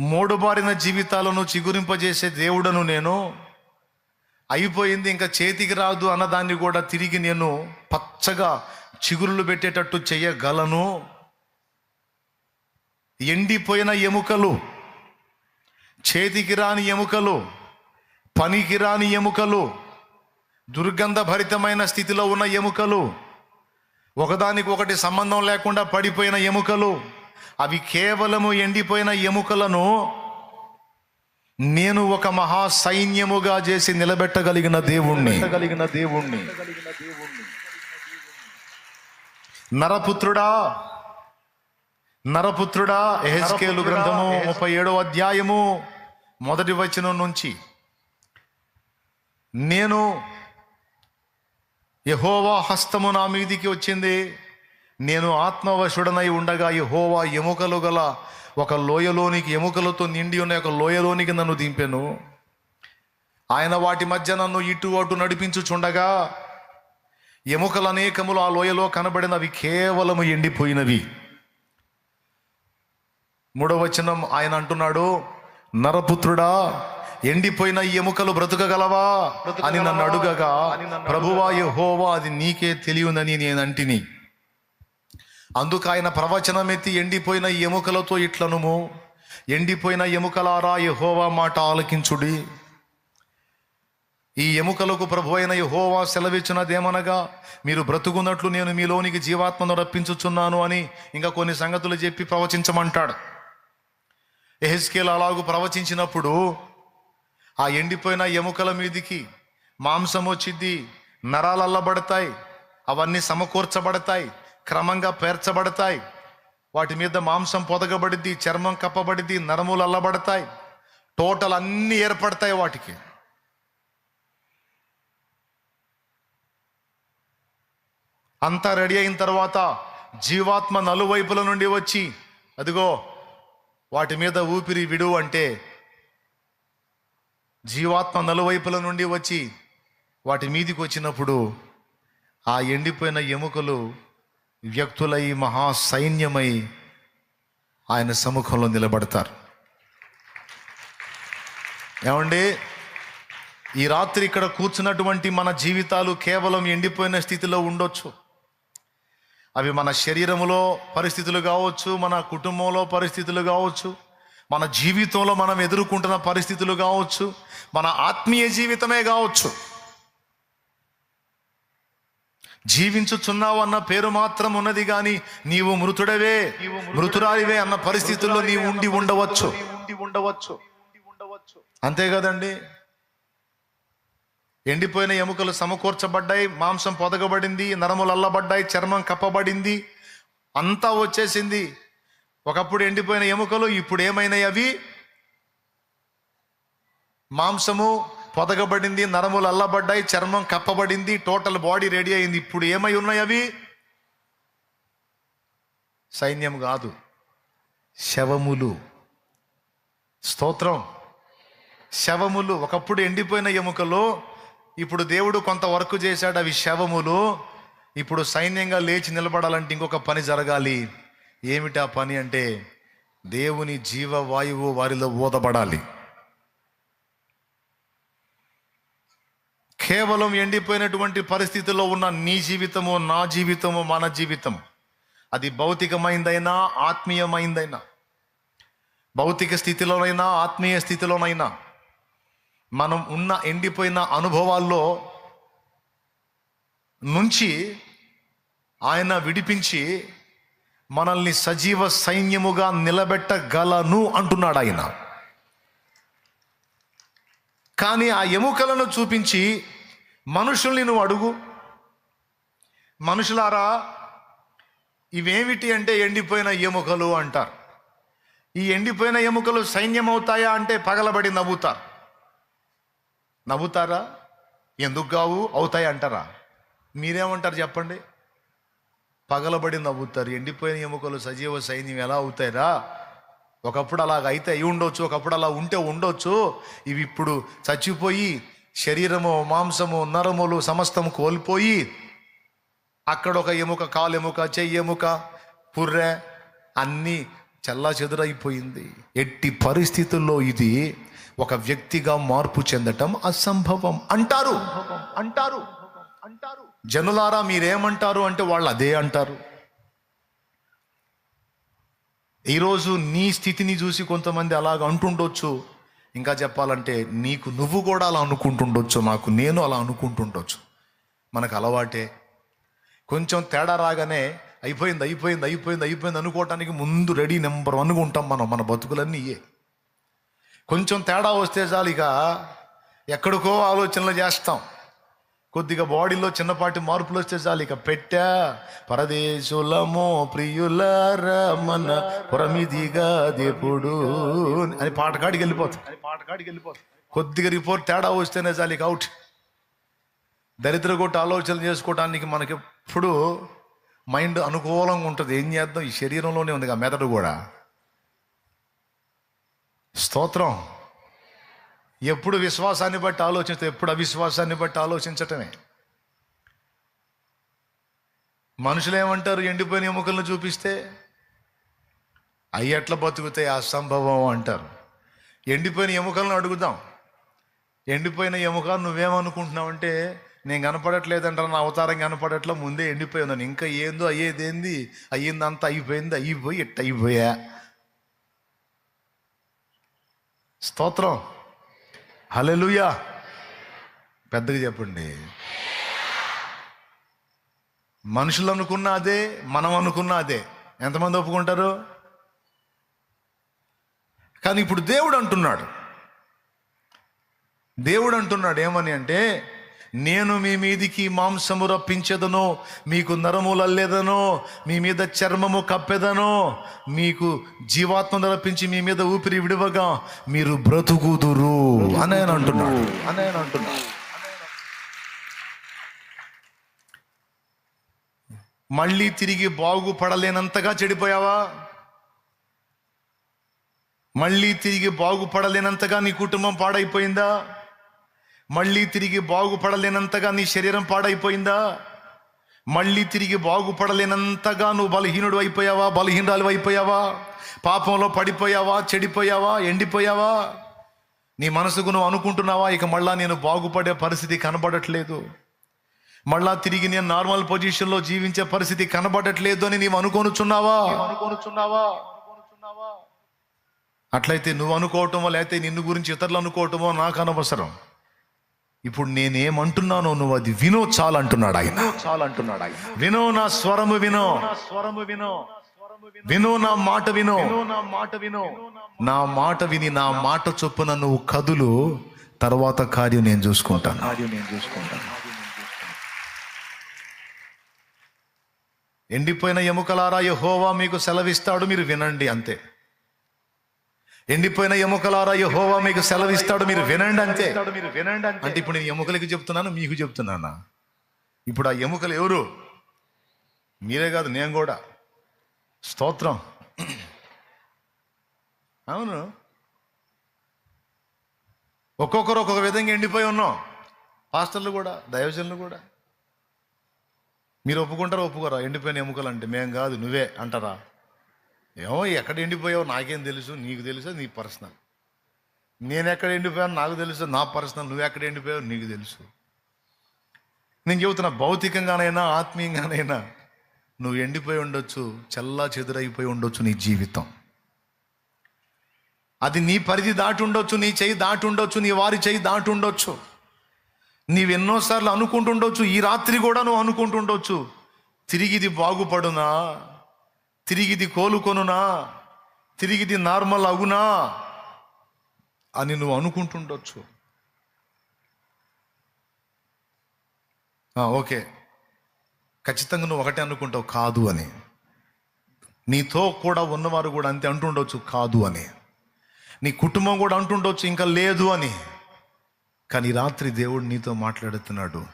మూడుబారిన జీవితాలను చిగురింపజేసే దేవుడను నేను. అయిపోయింది ఇంకా చేతికి రాదు అన్నదాన్ని కూడా తిరిగి నేను పచ్చగా చిగురులు పెట్టేటట్టు చేయగలను. ఎండిపోయిన ఎముకలు చేతికి రాని ఎముకలు పనికి రాని ఎముకలు దుర్గంధభరితమైన స్థితిలో ఉన్న ఎముకలు ఒకదానికి ఒకటి సంబంధం లేకుండా పడిపోయిన ఎముకలు అవి కేవలము ఎండిపోయిన ఎముకలను నేను ఒక మహా సైన్యముగా చేసి నిలబెట్టగలిగిన దేవుణ్ణి. కలిగిన దేవుణ్ణి. నరపుత్రుడా నరపుత్రుడా ఎహెస్కేలు గ్రంథము ముప్పై ఏడో అధ్యాయము మొదటి వచనం నుంచి. నేను యహోవా హస్తము నా మీదికి వచ్చింది. నేను ఆత్మవశుడనై ఉండగా యహోవా ఎముకలు గల ఒక లోయలోనికి ఎముకలతో నిండి ఉన్న ఒక లోయలోనికి నన్ను దింపెను. ఆయన వాటి మధ్య నన్ను ఇటు అటు నడిపించుచుండగా ఎముకలు అనేకములు ఆ లోయలో కనబడినవి కేవలము ఎండిపోయినవి. మూడవ వచనం ఆయన అంటున్నాడు నరపుత్రుడా ఎండిపోయిన ఈ ఎముకలు బ్రతుకగలవా? అని నన్ను అడుగగా ప్రభువా యెహోవా అది నీకే తెలియనని నేను అంటిని. అందుకు ఆయన ప్రవచనమెత్తి ఎండిపోయిన ఎముకలతో ఇట్లనుము. ఎండిపోయిన ఎముకలారా యహోవా మాట ఆలకించుడి. ఈ ఎముకలకు ప్రభు అయిన యహోవా సెలవిచ్చినదేమనగా మీరు బ్రతుకున్నట్లు నేను మీలోనికి జీవాత్మను రప్పించుచున్నాను అని ఇంకా కొన్ని సంగతులు చెప్పి ప్రవచించమంటాడు. ఎహెస్కేల్ అలాగు ప్రవచించినప్పుడు ఆ ఎండిపోయిన ఎముకల మీదికి మాంసం వచ్చిద్ది నరాలు అల్లబడతాయి అవన్నీ సమకూర్చబడతాయి క్రమంగా పేర్చబడతాయి. వాటి మీద మాంసం పొదగబడిద్ది చర్మం కప్పబడిద్ది నరములు అల్లబడతాయి. టోటల్ అన్నీ ఏర్పడతాయి వాటికి. అంతా రెడీ అయిన తర్వాత జీవాత్మ నలువైపుల నుండి వచ్చి అదిగో వాటి మీద ఊపిరి విడు అంటే జీవాత్మ నలువైపుల నుండి వచ్చి వాటి మీదికి వచ్చినప్పుడు ఆ ఎండిపోయిన ఎముకలు వ్యక్తులై మహా సైన్యమై ఆయన సముఖంలో నిలబడతారు. ఏమండి? ఈ రాత్రి ఇక్కడ కూర్చున్నటువంటి మన జీవితాలు కేవలం ఎండిపోయిన స్థితిలో ఉండొచ్చు. అవి మన శరీరంలో పరిస్థితులు కావచ్చు మన కుటుంబంలో పరిస్థితులు కావచ్చు మన జీవితంలో మనం ఎదుర్కొంటున్న పరిస్థితులు కావచ్చు మన ఆత్మీయ జీవితమే కావచ్చు. జీవించుచున్నావు అన్న పేరు మాత్రం ఉన్నది కానీ నీవు మృతుడవే మృతురాలివే అన్న పరిస్థితుల్లో నీవు ఉండి ఉండవచ్చు. ఉండి ఉండవచ్చు. అంతే కదండి? ఎండిపోయిన ఎముకలు సమకూర్చబడ్డాయి మాంసం పొదగబడింది నరములు అల్లబడ్డాయి చర్మం కప్పబడింది అంతా వచ్చేసింది. ఒకప్పుడు ఎండిపోయిన ఎముకలు ఇప్పుడు ఏమైనాయి అవి? మాంసము పొదగబడింది నరములు అల్లబడ్డాయి చర్మం కప్పబడింది టోటల్ బాడీ రెడీ అయింది. ఇప్పుడు ఏమై ఉన్నాయి అవి? సైన్యం కాదు శవములు. స్తోత్రం. శవములు ఒకప్పుడు ఎండిపోయిన ఎముకలు ఇప్పుడు దేవుడు కొంత వర్క్ చేశాడు అవి శవములు. ఇప్పుడు సైన్యంగా లేచి నిలబడాలంటే ఇంకొక పని జరగాలి. ఏమిటా పని అంటే దేవుని జీవవాయువు వారిలో ఊదబడాలి. కేవలం ఎండిపోయినటువంటి పరిస్థితుల్లో ఉన్న నీ జీవితము నా జీవితము మన జీవితం అది భౌతికమైందైనా ఆత్మీయమైందైనా. భౌతిక స్థితిలోనైనా ఆత్మీయ స్థితిలోనైనా. మనం ఉన్న ఎండిపోయిన అనుభవాల్లో నుంచి ఆయన విడిపించి మనల్ని సజీవ సైన్యముగా నిలబెట్టగలను అంటున్నాడు ఆయన కానీ ఆ ఎముకలను చూపించి మనుషుల్ని నువ్వు అడుగు. మనుషులారా ఇవేమిటి అంటే ఎండిపోయిన ఎముకలు అంటారు. ఈ ఎండిపోయిన ఎముకలు సైన్యం అవుతాయా అంటే పగలబడి నవ్వుతారు. నవ్వుతారా? ఎందుకు కావు అవుతాయి అంటారా? మీరేమంటారు చెప్పండి. పగలబడి నవ్వుతారు. ఎండిపోయిన ఎముకలు సజీవ సైన్యం ఎలా అవుతాయిరా? ఒకప్పుడు అలాగ అయితే అయి ఉండొచ్చు ఒకప్పుడు అలా ఉంటే ఉండొచ్చు. ఇవి ఇప్పుడు చచ్చిపోయి శరీరము మాంసము నరములు సమస్తం కోల్పోయి అక్కడ ఒక ఎముక కాలు ఎముక చెయ్యి ఎముక పుర్రె అన్నీ చల్లా చెదురైపోయింది. ఎట్టి పరిస్థితుల్లో ఇది ఒక వ్యక్తిగా మార్పు చెందటం అసంభవం. అంటారు. అంటారు. అంటారు. జనులారా మీరేమంటారు అంటే వాళ్ళు అదే అంటారు. ఈరోజు నీ స్థితిని చూసి కొంతమంది అలాగ అంటుండొచ్చు. ఇంకా చెప్పాలంటే నీకు నువ్వు కూడా అలా అనుకుంటుండొచ్చు నాకు నేను అలా అనుకుంటుండొచ్చు. మనకు అలవాటే. కొంచెం తేడా రాగానే అయిపోయింది అయిపోయింది అయిపోయింది అయిపోయింది అనుకోవటానికి ముందు రెడీ నెంబర్ వన్గా ఉంటాం మనం మన బతుకులన్నీ ఇయే కొంచెం తేడా వస్తే చాలు ఇక ఎక్కడికో ఆలోచనలు చేస్తాం. కొద్దిగా బాడీలో చిన్నపాటి మార్పులు వస్తే చాలు. ఇక పెట్టా. పరదేశులమో ప్రియుల రమణ పురమిదిగా దేవుడు అని పాటకాడికి వెళ్ళిపోతుంది పాటకాడికి వెళ్ళిపోతుంది కొద్దిగా రిపోర్ట్ తేడా వస్తేనే చాలు ఇక అవుట్. దరిద్ర కొట్టి ఆలోచనలు చేసుకోవడానికి మనకి ఎప్పుడు మైండ్ అనుకూలంగా ఉంటుంది. ఏం చేద్దాం? ఈ శరీరంలోనే ఉంది ఆ మెదడు కూడా. స్తోత్రం. ఎప్పుడు విశ్వాసాన్ని బట్టి ఆలోచిస్తే ఎప్పుడు అవిశ్వాసాన్ని బట్టి ఆలోచించటమే. మనుషులు ఏమంటారు? ఎండిపోయిన ఎముకలను చూపిస్తే అవి ఎట్లా బతుకుతాయి? అసంభవం అంటారు. ఎండిపోయిన ఎముకలను అడుగుదాం. ఎండిపోయిన ఎముక నువ్వేమనుకుంటున్నావంటే నేను కనపడట్లేదంటారా నా అవతారం కనపడట్లా ముందే ఎండిపోయి ఉన్నాను. ఇంకా ఏందో అయ్యేదేంది? అయ్యిందంతా అయిపోయింది అయిపోయి ఎట్ట అయిపోయా స్తోత్రం. హలెలుయా పెద్దగా చెప్పండి. మనుషులు అనుకున్న అదే మనం అనుకున్న అదే. ఎంతమంది ఒప్పుకుంటారు? కానీ ఇప్పుడు దేవుడు అంటున్నాడు. దేవుడు అంటున్నాడు ఏమని అంటే నేను మీ మీదికి మాంసము రప్పించేదను మీకు నరములు అల్లేదను మీ మీద చర్మము కప్పెదను. మీకు జీవాత్మ రప్పించి మీ మీద ఊపిరి విడవగా మీరు బ్రతుకుదురు. అని ఆయన అంటున్నాడు. అని ఆయన అంటున్నాడు. మళ్ళీ తిరిగి బాగుపడలేనంతగా చెడిపోయావా? మళ్ళీ తిరిగి బాగుపడలేనంతగా నీ కుటుంబం పాడైపోయిందా? మళ్ళీ తిరిగి బాగుపడలేనంతగా నీ శరీరం పాడైపోయిందా? మళ్ళీ తిరిగి బాగుపడలేనంతగా నువ్వు బలహీనుడు అయిపోయావా? బలహీనరాలు అయిపోయావా? పాపంలో పడిపోయావా? చెడిపోయావా? ఎండిపోయావా? నీ మనసుకు నువ్వు అనుకుంటున్నావా? ఇక మళ్ళా నేను బాగుపడే పరిస్థితి కనబడట్లేదు. మళ్ళా తిరిగి నేను నార్మల్ పొజిషన్లో జీవించే పరిస్థితి కనబడట్లేదు అని నీవు అనుకొనుచున్నావా? అనుకొనుచున్నావా? అట్లయితే నువ్వు అనుకోవటమో లేకపోతే నిన్ను గురించి ఇతరులు అనుకోవటమో నాకు అనవసరం. ఇప్పుడు నేనేమంటున్నానో నువ్వు అది వినో చాలు అంటున్నాడు ఆయన. చాలు అంటున్నాడు ఆయన. వినో నా స్వరము వినో. స్వరము వినో. వినో నా మాట వినో నా మాట వినో. నా మాట విని నా మాట చొప్పున నువ్వు కదులు తర్వాత కార్యం నేను చూసుకుంటాను. కార్యం నేను చూసుకుంటాను. ఎండిపోయిన ఎముకలారా యహోవా మీకు సెలవిస్తాడు మీరు వినండి అంతే. ఎండిపోయిన ఎముకలారా యహోవా మీకు సెలవిస్తాడు మీరు వినండి అంతే మీరు వినండి అంటే ఇప్పుడు నేను ఎముకలకి చెప్తున్నాను మీకు చెప్తున్నానా? ఇప్పుడు ఆ ఎముకలు ఎవరు? మీరే కాదు నేను కూడా. స్తోత్రం. అవును. ఒక్కొక్కరు ఒక్కొక్క విధంగా ఎండిపోయి ఉన్నాం. పాస్టర్లు కూడా దైవజనులు కూడా. మీరు ఒప్పుకుంటారా ఒప్పుకోరా? ఎండిపోయిన ఎముకలు అంటే మేము కాదు నువ్వే అంటారా? ఏమో ఎక్కడ ఎండిపోయావు నాకేం తెలుసు నీకు తెలుసు నీ పర్సనల్. నేను ఎక్కడ ఎండిపోయాను నాకు తెలుసు నా పర్సనల్ నువ్వు ఎక్కడ ఎండిపోయావు నీకు తెలుసు. నేను చెబుతున్నా భౌతికంగానైనా ఆత్మీయంగానైనా నువ్వు ఎండిపోయి ఉండొచ్చు చల్లా చెదురైపోయి ఉండొచ్చు నీ జీవితం. అది నీ పరిధి దాటి ఉండొచ్చు నీ చేయి దాటి ఉండొచ్చు నీ వారి చేయి దాటి ఉండొచ్చు. నీవెన్నోసార్లు అనుకుంటుండొచ్చు ఈ రాత్రి కూడా నువ్వు అనుకుంటుండొచ్చు తిరిగిది బాగుపడునా? తిరిగిది కోలుకొనునా? తిరిగిది నార్మల్ అగునా అని నువ్వు అనుకుంటుండొచ్చు. ఓకే. ఖచ్చితంగా నువ్వు ఒకటే అనుకుంటావు కాదు అని. నీతో కూడా ఉన్నవారు కూడా అంతే అంటుండొచ్చు కాదు అని. నీ కుటుంబం కూడా అంటుండొచ్చు ఇంకా లేదు అని. కానీ రాత్రి దేవుడు నీతో మాట్లాడుతున్నాడు.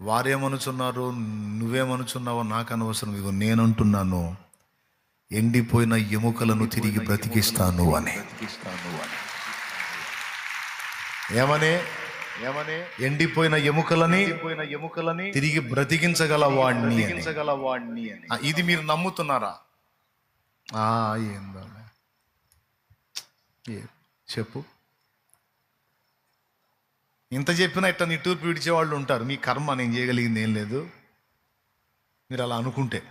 వారేమనుచున్నారు నువ్వేమనుచున్నావో నాకు అనవసరం ఇదిగో నేనంటున్నాను. ఎండిపోయిన ఎముకలను తిరిగి బ్రతికిస్తాను అని. ఏమని? ఏమని? ఎండిపోయిన ఎముకలని ఎండిపోయిన ఎముకలని తిరిగి బ్రతికించగల వాడిని వాడిని ఇది మీరు నమ్ముతున్నారా? ఆ ఏందో ఏ- చెప్పు. ఇంత చెప్పినా ఇట్లా నిట్టూర్పు విడిచేవాళ్ళు ఉంటారు? మీ కర్మ నేను చేయగలిగింది ఏం లేదు. మీరు అలా అనుకుంటే.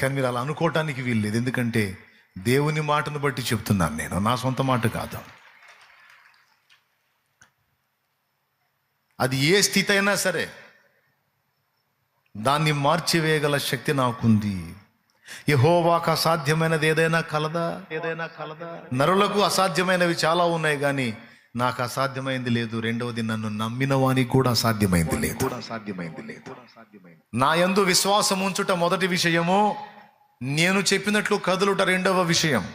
కానీ మీరు అలా అనుకోవటానికి వీల్లేదు ఎందుకంటే దేవుని మాటను బట్టి చెప్తున్నాను నేను. నా సొంత మాట కాదు. అది ఏ స్థితి అయినా సరే దాన్ని మార్చివేయగల శక్తి నాకుంది. యహోవాకు అసాధ్యమైనది ఏదైనా కలదా? ఏదైనా కలదా? నరులకు అసాధ్యమైనవి చాలా ఉన్నాయి కానీ నాకు అసాధ్యమైంది లేదు. రెండవది నన్ను నమ్మిన వానికి కూడా అసాధ్యమైంది లేదు. అసాధ్యమైంది లేదు. నా యందు విశ్వాసం ఉంచుట మొదటి విషయము. నేను చెప్పినట్లు కదులుట రెండవ విషయం.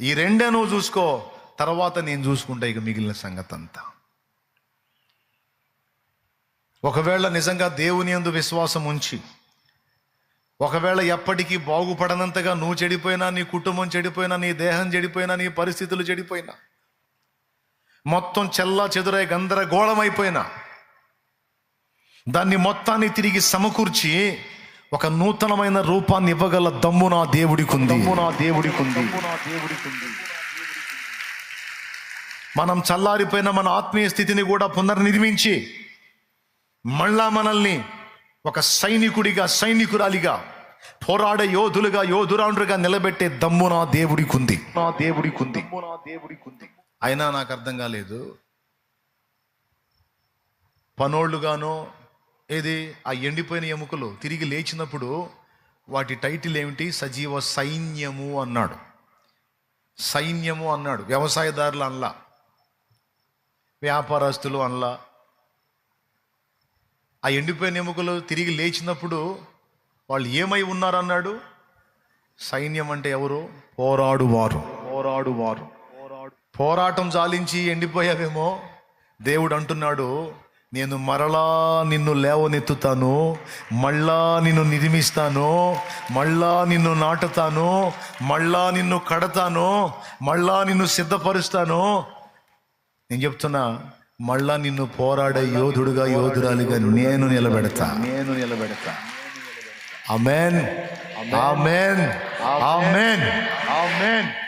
ఈ రెండే నువ్వు చూసుకో. తర్వాత నేను చూసుకుంటా ఇక మిగిలిన సంగతి అంతా ఒకవేళ నిజంగా దేవుని యందు విశ్వాసం ఉంచి ఒకవేళ ఎప్పటికీ బాగుపడనంతగా నువ్వు చెడిపోయినా నీ కుటుంబం చెడిపోయినా నీ దేహం చెడిపోయినా నీ పరిస్థితులు చెడిపోయినా మొత్తం చెల్లా చెదురై గందరగోళమైపోయినా. దాన్ని మొత్తాన్ని తిరిగి సమకూర్చి ఒక నూతనమైన రూపాన్ని ఇవ్వగల దమ్ము నా దేవుడికి ఉంది నా దేవుడికి ఉంది మనం చల్లారిపోయిన మన ఆత్మీయ స్థితిని కూడా పునర్నిర్మించి మళ్ళా మనల్ని ఒక సైనికుడిగా సైనికురాలిగా పోరాడే యోధులుగా యోధురాండ్రుగా నిలబెట్టే దమ్ము నా దేవుడికి ఉంది నా దేవుడికి ఉంది నా దేవుడికి ఉంది అయినా నాకు అర్థం కాలేదు. పనోళ్ళుగానో ఏది ఆ ఎండిపోయిన ఎముకలు తిరిగి లేచినప్పుడు వాటి టైటిల్ ఏమిటి? సజీవ సైన్యము అన్నాడు. సైన్యము అన్నాడు. వ్యవసాయదారులు అనలా. వ్యాపారస్తులు అనలా. ఆ ఎండిపోయిన ఎముకలు తిరిగి లేచినప్పుడు వాళ్ళు ఏమై ఉన్నారన్నాడు? సైన్యం అంటే ఎవరు? పోరాడువారు. పోరాడువారు. పోరాటం చాలించి ఎండిపోయావేమో? దేవుడు అంటున్నాడు నేను మరలా నిన్ను లేవనెత్తుతాను మళ్ళా నిన్ను నిర్మిస్తాను మళ్ళా నిన్ను నాటుతాను మళ్ళా నిన్ను కడతాను మళ్ళా నిన్ను సిద్ధపరుస్తాను. నేను చెప్తున్నా మళ్ళా నిన్ను పోరాడే యోధుడుగా యోధురాలిగా నేను నిలబెడతా. నేను నిలబెడతా. ఆమెన్. ఆమెన్. ఆమెన్. ఆమెన్.